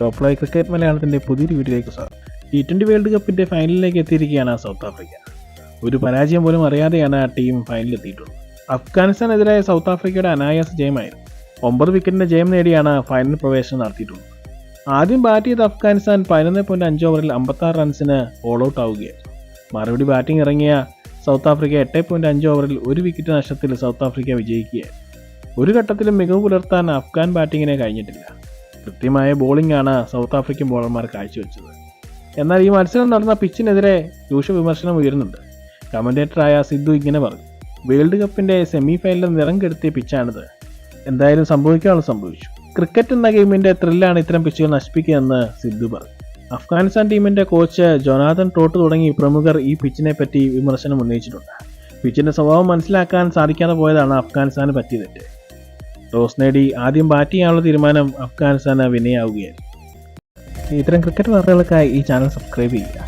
Top live cricket മലയാളത്തിന്റെ പുതിയൊരു വീഡിയോയിലേക്ക് സ്വാഗതം ടി ട്വന്റി വേൾഡ് കപ്പിന്റെ ഫൈനലിലേക്ക് എത്തിയിരിക്കുകയാണ് സൗത്ത് ആഫ്രിക്ക ഒരു പരാജയം പോലും അറിയാതെയാണ് ആ ടീം ഫൈനലിൽ എത്തിയിട്ടുള്ളത്. അഫ്ഗാനിസ്ഥാനെതിരായ സൗത്ത് ആഫ്രിക്കയുടെ അനായാസ ജയമായിരുന്നു. ഒമ്പത് വിക്കറ്റിന്റെ ജയം നേടിയാണ് ഫൈനൽ പ്രവേശനം നടത്തിയിട്ടുള്ളത്. ആദ്യം ബാറ്റ് ചെയ്ത അഫ്ഗാനിസ്ഥാൻ പതിനൊന്ന് പോയിന്റ് അഞ്ച് ഓവറിൽ അമ്പത്താറ് റൺസിന് ഓൾ ഔട്ട് ആവുകയായിരുന്നു. മറുപടി ബാറ്റിംഗ് ഇറങ്ങിയ സൗത്ത് ആഫ്രിക്ക എട്ട് പോയിന്റ് അഞ്ച് ഓവറിൽ ഒരു വിക്കറ്റ് നഷ്ടത്തിൽ സൗത്ത് ആഫ്രിക്ക വിജയിക്കുകയായിരുന്നു. ഒരു ഘട്ടത്തിലും മികവ് പുലർത്താൻ അഫ്ഗാൻ ബാറ്റിങ്ങിനെ കഴിഞ്ഞിട്ടില്ല. കൃത്യമായ ബോളിംഗ് ആണ് സൗത്ത് ആഫ്രിക്കൻ ബോളർമാർ കാഴ്ചവെച്ചത്. എന്നാൽ ഈ മത്സരം നടന്ന പിച്ചിനെതിരെ രൂക്ഷ വിമർശനം ഉയരുന്നുണ്ട്. കമന്റേറ്ററായ സിദ്ധു ഇങ്ങനെ പറഞ്ഞു വേൾഡ് കപ്പിന്റെ സെമി ഫൈനലിൽ നിറം കെടുത്തിയ പിച്ചാണിത്. എന്തായാലും സംഭവിക്കാനുള്ള സംഭവിച്ചു. ക്രിക്കറ്റ് എന്ന ഗെയിമിന്റെ ത്രില്ലാണ് ഇത്തരം പിച്ചുകൾ നശിപ്പിക്കുകയെന്ന് സിദ്ധു പറഞ്ഞു. അഫ്ഗാനിസ്ഥാൻ ടീമിന്റെ കോച്ച് ജൊനാഥൻ ടോട്ട് തുടങ്ങി പ്രമുഖർ ഈ പിച്ചിനെ പറ്റി വിമർശനം ഉന്നയിച്ചിട്ടുണ്ട്. പിച്ചിന്റെ സ്വഭാവം മനസ്സിലാക്കാൻ സാധിക്കാതെ പോയതാണ് അഫ്ഗാനിസ്ഥാന് പറ്റിയ തെറ്റ്. ടോസ് നേടി ആദ്യം ബാറ്റ് ചെയ്യാനുള്ള തീരുമാനം അഫ്ഗാനിസ്ഥാന് വിനയാവുകയായിരുന്നു. ഇത്തരം ക്രിക്കറ്റ് വാർത്തകൾക്കായി ഈ ചാനൽ സബ്സ്ക്രൈബ് ചെയ്യുക.